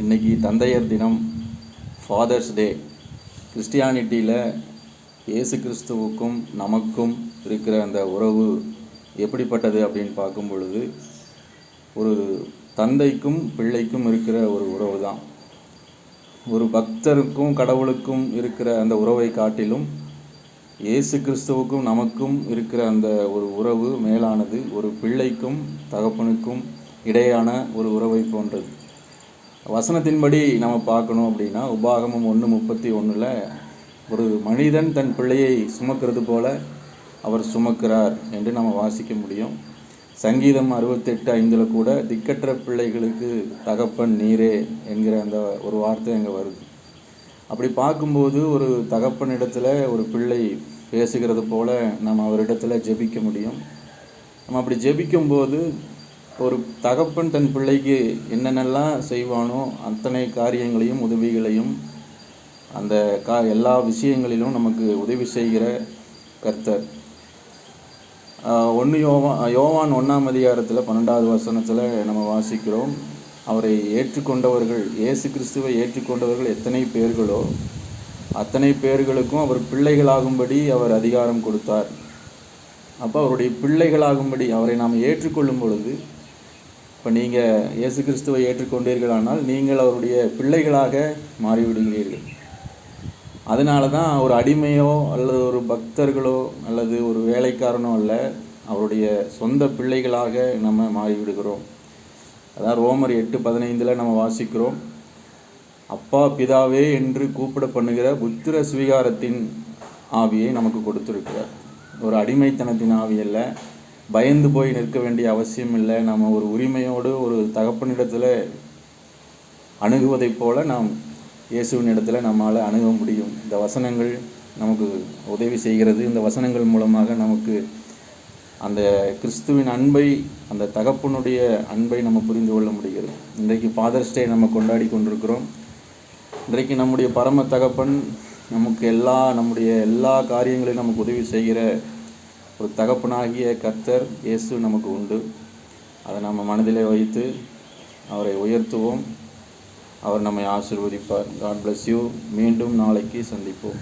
இன்னைக்கு தந்தையர் தினம் ஃபாதர்ஸ் டே கிறிஸ்டியானிட்டியில் இயேசு கிறிஸ்துவுக்கும் நமக்கும் இருக்கிற அந்த உறவு எப்படிப்பட்டது அப்படின்னு பார்க்கும் பொழுது ஒரு தந்தைக்கும் பிள்ளைக்கும் இருக்கிற ஒரு உறவு தான். ஒரு பக்தருக்கும் கடவுளுக்கும் இருக்கிற அந்த உறவை காட்டிலும் இயேசு கிறிஸ்துவுக்கும் நமக்கும் இருக்கிற அந்த ஒரு உறவு மேலானது ஒரு பிள்ளைக்கும் தகப்பனுக்கும் இடையான ஒரு உறவை போன்றது. வசனத்தின்படி நம்ம பார்க்கணும் அப்படின்னா உபாகமம் ஒன்று முப்பத்தி ஒன்றில் ஒரு மனிதன் தன் பிள்ளையை சுமக்கிறது போல அவர் சுமக்கிறார் என்று நம்ம வாசிக்க முடியும். சங்கீதம் அறுபத்தெட்டு ஐந்தில் கூட திக்கற்ற பிள்ளைகளுக்கு தகப்பன் நீரே என்கிற அந்த ஒரு வார்த்தை அங்கே வருது. அப்படி பார்க்கும்போது ஒரு தகப்பன் இடத்துல ஒரு பிள்ளை பேசுகிறது போல நம்ம அவரிடத்துல ஜெபிக்க முடியும். நம்ம அப்படி ஜெபிக்கும்போது ஒரு தகப்பன் தன் பிள்ளைக்கு என்னென்னலாம் செய்வானோ அத்தனை காரியங்களையும் உதவிகளையும் அந்த கா எல்லா விஷயங்களிலும் நமக்கு உதவி செய்கிற கர்த்தர். ஒன்று யோவான் யோவான் ஒன்றாம் அதிகாரத்தில் பன்னெண்டாவது வசனத்தில் நம்ம வாசிக்கிறோம். அவரை ஏற்றுக்கொண்டவர்கள் இயேசு கிறிஸ்துவை ஏற்றுக்கொண்டவர்கள் எத்தனை பேர்களோ அத்தனை பேர்களுக்கும் அவர் பிள்ளைகளாகும்படி அவர் அதிகாரம் கொடுத்தார். அப்போ அவருடைய பிள்ளைகளாகும்படி அவரை நாம் ஏற்றுக்கொள்ளும் பொழுது இப்போ நீங்கள் இயேசு கிறிஸ்துவை ஏற்றுக்கொண்டீர்களானால் நீங்கள் அவருடைய பிள்ளைகளாக மாறிவிடுகிறீர்கள். அதனால தான் ஒரு அடிமையோ அல்லது ஒரு பக்தர்களோ அல்லது ஒரு வேலைக்காரனோ அல்ல அவருடைய சொந்த பிள்ளைகளாக நம்ம மாறிவிடுகிறோம். அதான் ரோமர் எட்டு பதினைந்தில் நம்ம வாசிக்கிறோம். அப்பா பிதாவே என்று கூப்பிட பண்ணுகிற புத்திர சுவீகாரத்தின் ஆவியை நமக்கு கொடுத்துருக்கிறார். ஒரு அடிமைத்தனத்தின் ஆவி அல்ல. பயந்து போய் நிற்க வேண்டிய அவசியம் இல்லை. நம்ம ஒரு உரிமையோடு ஒரு தகப்பனிடத்தில் அணுகுவதைப் போல நாம் இயேசுவின் இடத்துல நம்மால் அணுக முடியும். இந்த வசனங்கள் நமக்கு உதவி செய்கிறது. இந்த வசனங்கள் மூலமாக நமக்கு அந்த கிறிஸ்துவின் அன்பை அந்த தகப்பனுடைய அன்பை நம்ம புரிந்து கொள்ள முடிகிறது. இன்றைக்கு ஃபாதர்ஸ் டே நம்ம கொண்டாடி கொண்டிருக்கிறோம். இன்றைக்கு நம்முடைய பரம தகப்பன் நமக்கு எல்லா நம்முடைய எல்லா காரியங்களையும் நமக்கு உதவி செய்கிற ஒரு தகப்பனாகிய கர்த்தர் இயேசு நமக்கு உண்டு. அதை நம்ம மனதிலே வைத்து அவரை உயர்த்துவோம். அவர் நம்மை ஆசிர்வதிப்பார். காட் பிளஸ் யூ மீண்டும் நாளைக்கு சந்திப்போம்.